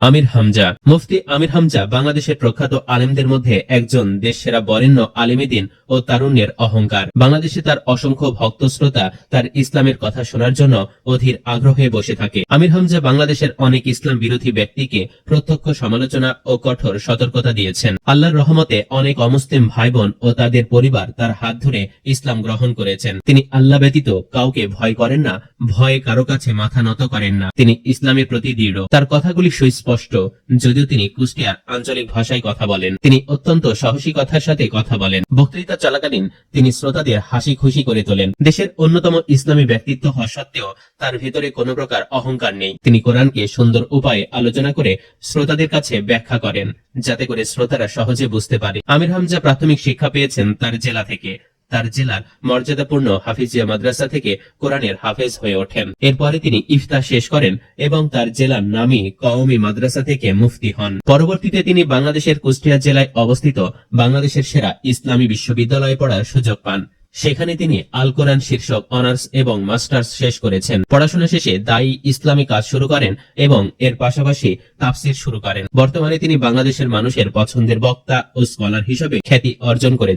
আমির হামজা। মুফতি আমির হামজা বাংলাদেশের প্রখ্যাত আলেমদের মধ্যে একজন দেশসেরা বরেণ্য আলিমেদিন ও তারুণ্যের অহংকার। বাংলাদেশে তার অসংখ্য ভক্ত শ্রোতা তার ইসলামের কথা শোনার জন্য অধীর আগ্রহে বসে থাকে। আমির হামজা বাংলাদেশের অনেক ইসলাম বিরোধী ব্যক্তিকে প্রত্যক্ষ সমালোচনা ও কঠোর সতর্কতা দিয়েছেন। আল্লাহর রহমতে অনেক অমুসলিম ভাই বোন ও তাদের পরিবার তার হাত ধরে ইসলাম গ্রহণ করেছেন। তিনি আল্লাহ ব্যতীত কাউকে ভয় করেন না, ভয়ে কারও কাছে মাথা নত করেন না। তিনি ইসলামের প্রতি দৃঢ়। তার কথাগুলি সুস্পষ্ট যদিও তিনি কুষ্টিয়ার আঞ্চলিক ভাষায় কথা বলেন। তিনি অত্যন্ত সাহসিকতার সাথে কথা বলেন। বক্তৃতা চলাকালীন তিনি শ্রোতাদের হাসি খুশি করে তোলেন। দেশের অন্যতম ইসলামী ব্যক্তিত্ব হওয়া সত্ত্বেও তার ভেতরে কোনো প্রকার অহংকার নেই। তিনি কোরআনকে সুন্দর উপায়ে আলোচনা করে শ্রোতাদের কাছে ব্যাখ্যা করেন, যাতে করে শ্রোতারা সহজে বুঝতে পারে। আমির হামজা প্রাথমিক শিক্ষা পেয়েছেন তার জেলা থেকে। তার জেলার মর্যাদাপূর্ণ হাফিজিয়া মাদ্রাসা থেকে কোরআনের হাফেজ হয়ে ওঠেন। এরপরে তিনি ইফতা শেষ করেন এবং তার জেলার নামী কওমি মাদ্রাসা থেকে মুফতি হন। পরবর্তীতে তিনি বাংলাদেশের কুষ্টিয়া জেলায় অবস্থিত বাংলাদেশের সেরা ইসলামী বিশ্ববিদ্যালয়ে পড়ার সুযোগ পান। সেখানে তিনি আল কোরআন শীর্ষক অনার্স এবং মাস্টার্স শেষ করেছেন। পড়াশোনা শেষে দায়ী ইসলামী কাজ শুরু করেন এবং এর পাশাপাশি তাফসির শুরু করেন। বর্তমানে তিনি বাংলাদেশের মানুষের পছন্দের বক্তা ও স্কলার হিসেবে খ্যাতি অর্জন করেছেন।